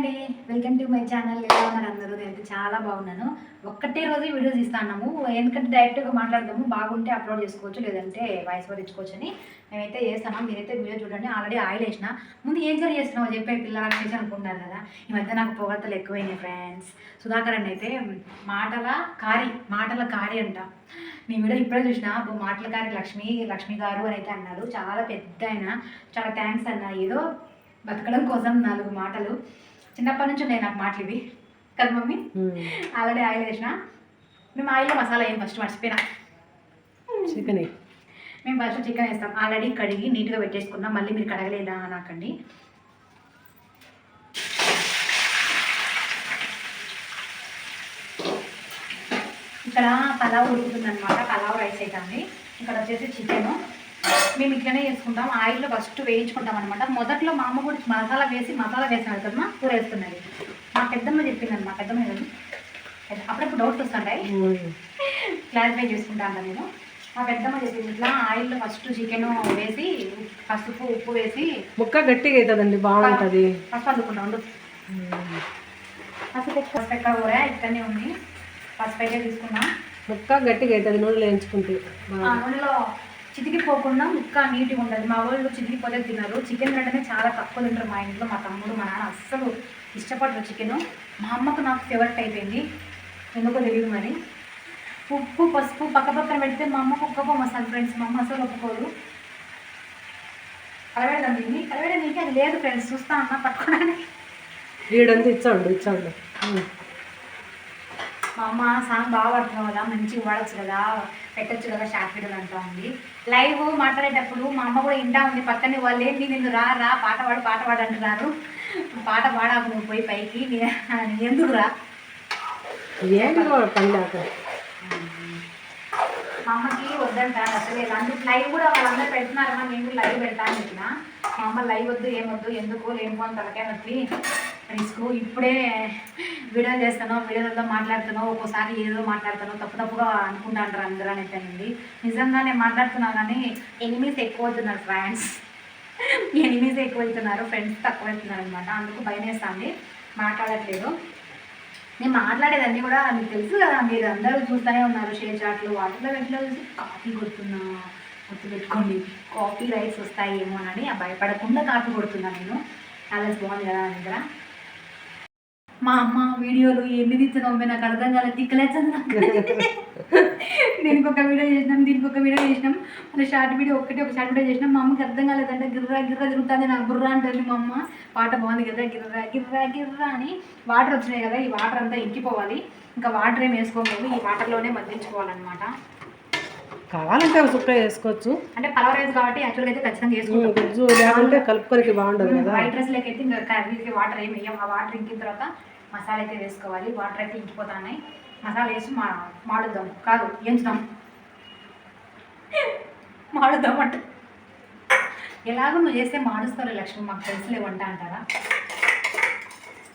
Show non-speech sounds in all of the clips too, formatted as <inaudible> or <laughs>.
అండి. Welcome to my channel ఎలా ఉన్నారు అందరూ? నేను చాలా బాగున్నాను. ఒక్కటే రోజు వీడియో తీస్తాము ఎందుకంటే డైరెక్ట్గా మాట్లాడదాము. బాగుంటే అప్లోడ్ చేసుకోవచ్చు లేదంటే వాయిస్ ఓవర్ ఇచ్చుకోవచ్చు అని మేమైతే చేస్తాము? మీరైతే వీడియో చూడండి. ఆల్రెడీ ఆయిల్ వేసిన. ముందు ఏం సరి చేస్తున్నావు? చెప్పే పిల్లలు చేసి అనుకుంటారు కదా. ఈ మధ్య నాకు పొగడతలు ఎక్కువైనాయి ఫ్రెండ్స్ సుధాకర్ అండి అయితే మాటల కారి మాటల కారి అంట. నీ వీడియో ఇప్పుడే చూసిన. మాటల కారి లక్ష్మి లక్ష్మి గారు అని అయితే అన్నారు. చాలా పెద్ద ఆయన. చాలా థ్యాంక్స్ అన్న. ఏదో బతకడం కోసం నాలుగు మాటలు. చిన్నప్పటి నుంచి ఉన్నాయి నాకు మాటలు ఇవి. కదా మమ్మీ? ఆల్రెడీ ఆయిల్ వేసిన. మేము ఆయిల్లో మసాలా ఏం ఫస్ట్ మర్చిపోయినా. చికెన్. మేము ఫస్ట్ చికెన్ వేస్తాం. ఆల్రెడీ కడిగి నీట్గా పెట్టేసుకున్నాం. మళ్ళీ మీరు కడగలేదా నాకండి ఇక్కడ పలావ్ ఉడుకుతుంది అనమాట పలావ్ రైస్ అవుతుంది ఇక్కడ వచ్చేసి చికెన్. మేము ఇట్లనే చేసుకుంటాం. ఆయిల్లో ఫస్ట్ వేయించుకుంటాం అనమాట మొదట్లో మా అమ్మ కూడా మసాలా వేసి మసాలా వేసాను కదమ్మా కూర వేస్తున్నది మా పెద్దమ్మ చెప్పింది మా పెద్దమ్మ కదా అప్పుడప్పుడు డౌట్స్ వస్తుంటాయి. క్లారిఫై చేసుకుంటాను నేను. మా పెద్దమ్మ చెప్పింది ఇట్లా ఆయిల్లో ఫస్ట్ చికెన్ వేసి పసుపు ఉప్పు వేసి. ముక్క గట్టిగా అవుతుందండి బాగుంటుంది పసుపు అందుకుంటా ఉండు. పసుపు ఎక్కువ పసుపు ఎక్కడ కూర ఇక్కడనే ఉంది. పసుపు అయితే తీసుకున్నా. ముక్క గట్టిగా అవుతుంది నూనెలో వేయించుకుంటే నూనెలో చితికిపోకుండా ముక్క నీటి ఉండదు. మా వాళ్ళు చితికిపోతే తినరు. చికెన్ అంటేనే చాలా తక్కువ తింటారు మా ఇంట్లో. మా తమ్ముడు మా నాన్న అస్సలు ఇష్టపడరు చికెన్. మా అమ్మకు నాకు ఫేవరెట్ అయిపోయింది. ఎందుకో తెలియదు మరి. ఉప్పు పసుపు పక్క పక్కన పెడితే మా అమ్మకు ఒక్కపో మసాలా ఫ్రెండ్స్ మా అమ్మ అసలు ఒప్పుకోరు కలవేడదాం దీన్ని కలవేడ నీకే? అది లేదు ఫ్రెండ్స్ చూస్తా అన్న పట్టుకోవడానికి వీడంతా ఇచ్చాడు ఇచ్చాడు. మా అమ్మ సాంగ్ బాగా పడుతున్నావు కదా మంచిగా పాడచ్చు కదా పెట్టచ్చు కదా షార్ట్ వీడియోలు అంటా ఉంది. లైవ్ మాట్లాడేటప్పుడు మా అమ్మ కూడా ఇంటా ఉంది పక్కనే వాళ్ళు ఏంటి నిన్ను రా రా పాట పాడు పాట పాడు అంటున్నారు. పాట పాడాకు నువ్వు పోయి పైకి ఎందుకు రా? మా అమ్మకి వద్దంట అసలే అందుకు లైవ్ కూడా వాళ్ళందరూ పెడుతున్నారమ్మా నేను లైవ్ పెడతా అని చెప్పిన. మా అమ్మ లైవ్ వద్దు ఏమొద్దు ఎందుకు లేనిపోని తలకాయ నొప్పి రిస్క్ ఇప్పుడే వీడియో చేస్తాను వీడియోలో మాట్లాడుతాను ఒక్కోసారి ఏదో మాట్లాడతాను తప్పు తప్పుగా అనుకుంటా అంటారు అందరూ అని నిజంగా నేను మాట్లాడుతున్నా కానీ ఎనిమిస్ ఎక్కువ అవుతున్నారు ఫ్రెండ్స్ ఎనిమిస్ ఎక్కువ అవుతున్నారు ఫ్రెండ్స్ తక్కువ అవుతున్నారు అనమాట అందుకు భయం వేస్తుంది. మాట్లాడట్లేదు. నేను మాట్లాడేదండి కూడా మీకు తెలుసు కదా మీరు అందరూ చూస్తూనే ఉన్నారు షేర్ చాట్లు వాటిలో వెంటనే చూసి కాఫీ కొడుతున్నా గుర్తుపెట్టుకోండి కాఫీ రైస్ వస్తాయేమో అని భయపడకుండా కాఫీ కొడుతున్నా నేను. చాలా బాగుంది కదా నా దగ్గర. మా అమ్మ వీడియోలు ఎన్ని తీస్తున్నావు నాకు అర్థం కాలేదు. దిక్కలేదు నాకు దీనికి ఒక వీడియో చేసినాం దీనికి ఒక వీడియో చేసినాం. మళ్ళీ షార్ట్ వీడియో ఒకటి ఒక షార్ట్ వీడియో చేసినాం. మా అమ్మకి అర్థం కాలేదంటే గిర్రా గిర్రా తిరుగుతుంది. నాకు బుర్రా అంటుంది మా అమ్మ. పాట బాగుంది కదా గిర్రా గిర్రా గిర్రా అని. వాటర్ వచ్చినాయి కదా ఈ వాటర్ అంతా ఇంకిపోవాలి. ఇంకా వాటర్ ఏం వేసుకోకూడదు. ఈ వాటర్లోనే మద్దించుకోవాలన్నమాట కావాలంటే ఒక సుక్క వేసుకోవచ్చు. అంటే పలావ్ రైస్ కాబట్టి యాక్చువల్గా అయితే ఖచ్చితంగా వేసుకుంటాం. గుజ్జు లేకుంటే కలుపుకొనికి బాగుండదు కదా. వైట్ రైస్ లెక్క అయితే ఇంకా కర్రీకి వాటర్ ఏమి వేయం. ఆ వాటర్ ఇంకిన తర్వాత మసాలా అయితే వేసుకోవాలి. వాటర్ అయితే ఇంకిపోతున్నాయి. మసాలా వేసి మా మాడుద్దాం. కాదు ఎంచుదాం మాడుద్దాం అంట. ఎలాగో నువ్వు చేస్తే మాడుస్తారు లక్ష్మి మాకు తెలుసులే వంట అంటారా?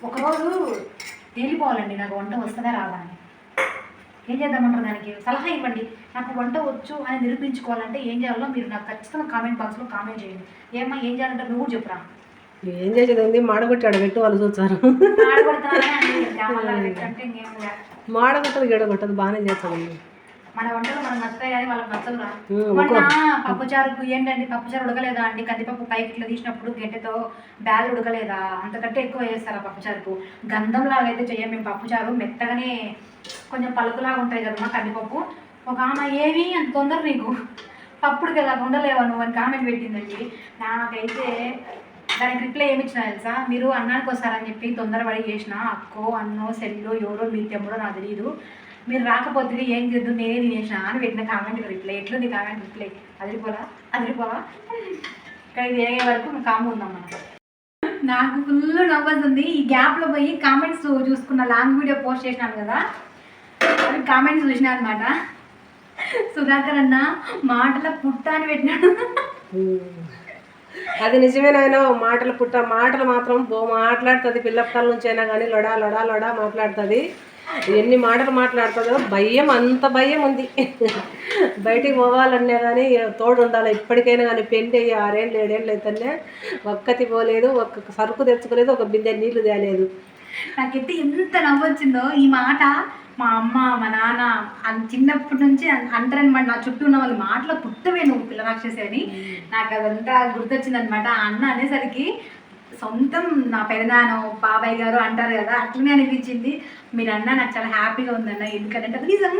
ఒకరోజు తేలిపోవాలండి నాకు వంట వస్తుందా రాదా అని. ఏం చేద్దామంటారు దానికి? సలహా ఇవ్వండి. నాకు వంట వచ్చు అని నిరూపించుకోవాలంటే ఏం చేయాలో మీరు నాకు ఖచ్చితంగా కామెంట్ బాక్స్లో కామెంట్ చేయండి. ఏమ్మా ఏం చేయాలంటే నువ్వు చెప్పురా. ఏం చేసేది ఉంది మాడగొట్టి ఆడబెట్టు వాళ్ళు చూస్తారు. <laughs> మాడగొట్టదు గడగొట్టదు బాగానే చేస్తామండి మన వంటలు మనకు నచ్చుతాయి కానీ వాళ్ళకి నచ్చదురా పప్పుచారుకు ఏంటండి? పప్పుచారు ఉడకలేదా అండి? కందిపప్పు పైకి ఇట్లా తీసినప్పుడు గంటెతో బ్యాల్ ఉడకలేదా? అంతకంటే ఎక్కువ వేస్తారా పప్పుచారుకు? గంధంలాగా అయితే చెయ్యం మేము పప్పుచారు మెత్తగానే కొంచెం పలుకులాగా ఉంటాయి కదమ్మా కందిపప్పు. ఒక ఆమె ఏమి అంత తొందర నీకు? పప్పుడు కదా ఉండలేవా నువ్వు అని కామెంట్ పెట్టిందండి. నాకైతే దానికి రిప్లై ఏమి ఇచ్చిన తెలుసా? మీరు అన్నానికి వస్తారని చెప్పి తొందరపడి చేసిన అక్కో అన్నో సెల్లో ఎవరో మీ తెమ్మడో నాకు తెలియదు మీరు రాకపోతే ఏం చేద్దు నేనే తినేసిన అని పెట్టిన కామెంట్ రిప్లై ఎట్లుంది కామెంట్ రిప్లై అదిరిపోలా? అదిరిపోలా ఇక్కడ ఇది వేగే వరకు మేము కాము ఉందాం మనం నాకు ఫుల్ నవ్వుతుంది ఈ గ్యాప్లో పోయి కామెంట్స్ చూసుకున్న లాంగ్ వీడియో పోస్ట్ చేసినాను కదా. అవి కామెంట్స్ చూసినా అనమాట సుధాకర్ అన్న మాటల పుట్ట అని పెట్టినాడు. అది నిజమేనాయన మాటలు పుట్ట. మాటలు మాత్రం బో మాట్లాడుతుంది పిల్లప్పల నుంచి అయినా కానీ లొడా లొడా లొడా మాట్లాడుతుంది. ఎన్ని మాటలు మాట్లాడుతుందో భయం అంత భయం ఉంది. బయటికి పోవాలన్నా కానీ తోడు ఉండాలి ఇప్పటికైనా కానీ పెళ్ళి అయ్యి ఆరేళ్ళు ఏడేళ్ళు అయితేనే ఒక్కతి పోలేదు ఒక్క సరుకు తెచ్చుకోలేదు ఒక బిందె నీళ్ళు తేలేదు. నాకైతే ఎంత నవ్వొచ్చిందో ఈ మాట మా అమ్మ మా నాన్న అన్- చిన్నప్పటి నుంచి అంటారనమాట నా చుట్టూ ఉన్న వాళ్ళు మాటలో పుట్టవే నువ్వు పిల్ల రాక్షసి అని. నాకు అదంతా గుర్తొచ్చింది అనమాట అన్న అనేసరికి సొంతం నా పెదనాన్న బాబాయ్ గారు అంటారు కదా అట్లనే అనిపించింది. మీరు అన్న నాకు చాలా హ్యాపీగా ఉందన్న ఎందుకంటే అది నిజం.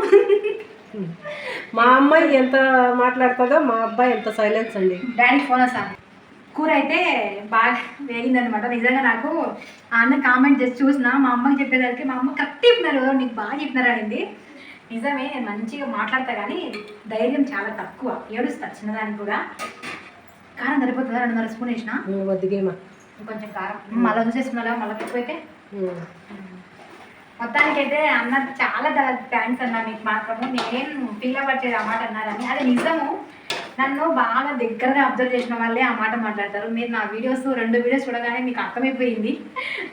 మా అమ్మాయి ఎంత మాట్లాడుతుందో మా అబ్బాయి ఎంత సైలెన్స్ అండి. డాడీకి ఫోన్ వస్తాను కూర అయితే బాగా వేగిందనమాట నిజంగా నాకు ఆ అన్న కామెంట్ చేసి చూసిన మా అమ్మకి చెప్పేసరికి మా అమ్మ కరెక్ట్ చెప్పినారు నీకు బాగా చెప్పినారు అనింది. నిజమే నేను మంచిగా మాట్లాడతా కానీ ధైర్యం చాలా తక్కువ. ఏడుస్తా చిన్నదానికి కూడా. కారం సరిపోతుందా? రెండున్నర స్పూన్ వేసిన? వద్దిగేమా. కొంచెం కారం. మళ్ళీ చూసేసుకున్నా మళ్ళీ ఎక్కువైతే మొత్తానికైతే అన్న చాలా థ్యాంక్స్ అన్న మీకు మాత్రము. నేను ఫీల్ అవ్వట్లేదు ఆ మాట అన్నారని. అది నిజము. నన్ను బాగా దగ్గరగా అబ్జర్వ్ చేసిన వాళ్ళే ఆ మాట మాట్లాడతారు. మీరు నా వీడియోస్ రెండు వీడియోస్ చూడగానే మీకు అర్థమైపోయింది.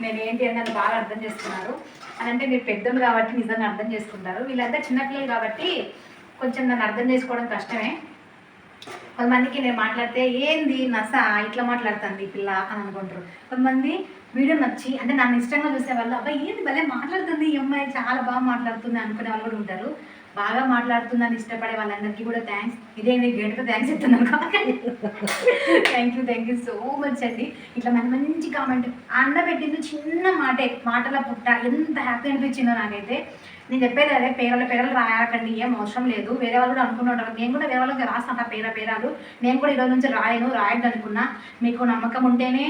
నేను ఏంటి అని నన్ను బాగా అర్థం చేసుకున్నారు. అని అంటే మీరు పెద్దలు కాబట్టి నిజంగా అర్థం చేసుకుంటారు. వీళ్ళంతా చిన్నపిల్లలు కాబట్టి కొంచెం నన్ను అర్థం చేసుకోవడం కష్టమే. కొంతమందికి నేను మాట్లాడితే ఏంది నస ఇట్లా మాట్లాడుతుంది ఈ పిల్ల అని అనుకుంటారు. కొంతమంది వీడియో నచ్చి అంటే నన్ను ఇష్టంగా చూసే వాళ్ళు అబ్బాయి ఏంటి భలే మాట్లాడుతుంది ఈ అమ్మాయి చాలా బాగా మాట్లాడుతుంది అనుకునే వాళ్ళు కూడా ఉంటారు. బాగా మాట్లాడుతుందని ఇష్టపడే వాళ్ళందరికీ కూడా థ్యాంక్స్ ఇదే నేను గేట్గా థ్యాంక్స్ చెప్తున్నాను thank you thank you so much అండి. ఇట్లా మంచి మంచి కామెంట్ అన్న పెట్టింది చిన్న మాటే మాటల పుట్ట. ఎంత హ్యాపీ అనిపించిందో నాకైతే. నేను చెప్పేది అదే పేర్ల పేర్లు రాయకండి ఏం అవసరం లేదు. వేరే వాళ్ళు కూడా అనుకుని నేను కూడా వేరే వాళ్ళకి రాస్తాను పేర పేరాలు. నేను కూడా ఈరోజు నుంచి రాయను రాయద్దు అనుకున్నా. మీకు నమ్మకం ఉంటేనే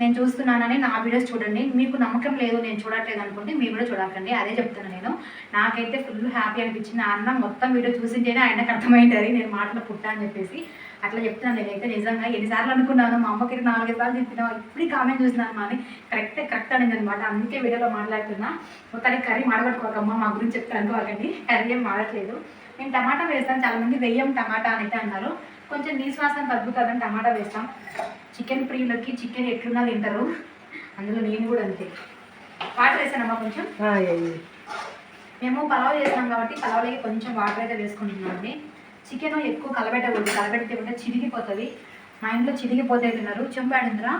నేను చూస్తున్నానని నా వీడియోస్ చూడండి. మీకు నమ్మకం లేదు నేను చూడట్లేదు అనుకుంటే మీరు కూడా చూడకండి. అదే చెప్తున్నాను నేను. నాకైతే ఫుల్ హ్యాపీ అనిపించింది. అన్న మొత్తం వీడియో చూసింటేనే ఆయనకు అర్థమైంటుంది నేను మాటలు పుట్టా అని చెప్పేసి అట్లా చెప్తున్నాను నేనైతే నిజంగా. ఎన్నిసార్లు అనుకున్నాను మా అమ్మకి నాలుగైదు సార్లు చెప్పినా. ఇప్పుడు కామెంట్ చూసినాను మా అని కరెక్ట్ కరెక్ట్ అనేది అనమాట అందుకే వీడియోలో మాట్లాడుతున్నా. ఒకసారి కర్రీ మాడగొట్టుకోకమ్మా. మా గురించి చెప్తాను అనుకోకండి. కర్రీ ఏం మాడట్లేదు. నేను టమాటా వేస్తాను. చాలామంది వెయ్యం టమాటా అని అయితే అన్నారు. కొంచెం నీశ్వాసం తగ్గుతుందని టమాటా వేస్తాం. చికెన్ ప్రియులకి చికెన్ ఎట్లున్నా తింటారు. అందులో నేను కూడా అంతే. వాటర్ వేసానమ్మా కొంచెం? మేము పలావ్ చేసినాం కాబట్టి పలావ్లోకి కొంచెం వాటర్ అయితే వేసుకుంటున్నాం అండి. చికెన్ ఎక్కువ కలబెట్టకూడదు. కలబెడితే ఉంటే చిరిగిపోతుంది. మా ఇంట్లో చిరిగిపోతే తిన్నారు. చెంపాడిందిరా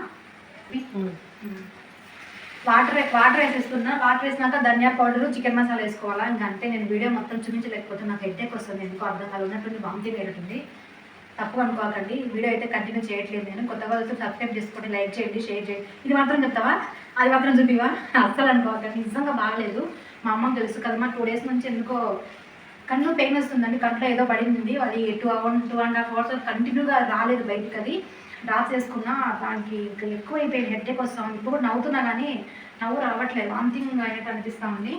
వాటర్ వాటర్ వేసేస్తున్నా. వాటర్ వేసినాక ధనియా పౌడర్ చికెన్ మసాలా వేసుకోవాలా? ఇంకా అంతే. నేను వీడియో మొత్తం చూపించలేకపోతే నాకు హెడ్ఏక్ వస్తుంది. ఎందుకో అర్థం కాదు ఉన్నటువంటి వామిటింగ్ అవుతుంది తప్పు అనుకోకండి. వీడియో అయితే కంటిన్యూ చేయట్లేదు నేను. కొత్తగా వస్తే సబ్స్క్రైబ్ చేసుకోండి లైక్ చేయండి షేర్ చేయండి. ఇది మాత్రం చెప్తావా? అది మాత్రం చూపివా? <laughs> అస్సలు అనుకోకండి. నిజంగా బాగలేదు. మా అమ్మకి తెలుసు కదా మా టూ డేస్ నుంచి ఎందుకో కన్ను పెయిన్ వస్తుందండి. కంట్లో ఏదో పడింది. అది two hour two and half hours కంటిన్యూగా రాలేదు బయటికి అది. డ్రాప్ చేసుకున్నా దానికి ఇంకా ఎక్కువ అయిపోయింది హెడ్ఏక్ వస్తాం ఇప్పుడు నవ్వుతున్నా కానీ నవ్వు రావట్లేదు. వామితింగ్ అయినట్టు అనిపిస్తా ఉంది.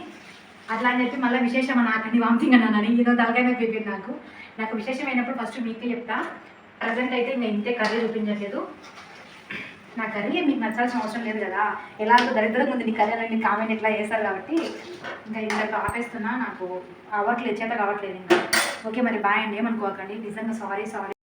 అట్లా అని చెప్పి మళ్ళీ విశేషం నాకండి వామితింగ్ అన్నానని. ఏదో తలకాయ అయిపోయింది నాకు. నాకు విశేషమైనప్పుడు ఫస్ట్ మీకే చెప్తా. ప్రజెంట్ అయితే నేను ఇంతే కర్రీ చూపించట్లేదు. నా కర్రీ మీకు నచ్చాల్సిన అవసరం లేదు కదా. ఎలాగో దరిద్రంగా ఉంది నీ కర్రీ అని కామెంట్ ఇట్లా చేస్తారు కాబట్టి ఇంకా ఇంకా ఆపేస్తున్నా. నాకు అవ్వట్లేదు చేత కావట్లేదు ఇంకా. ఓకే మరి బాయ్ అండి. ఏమనుకోకండి. నిజంగా సారీ సారీ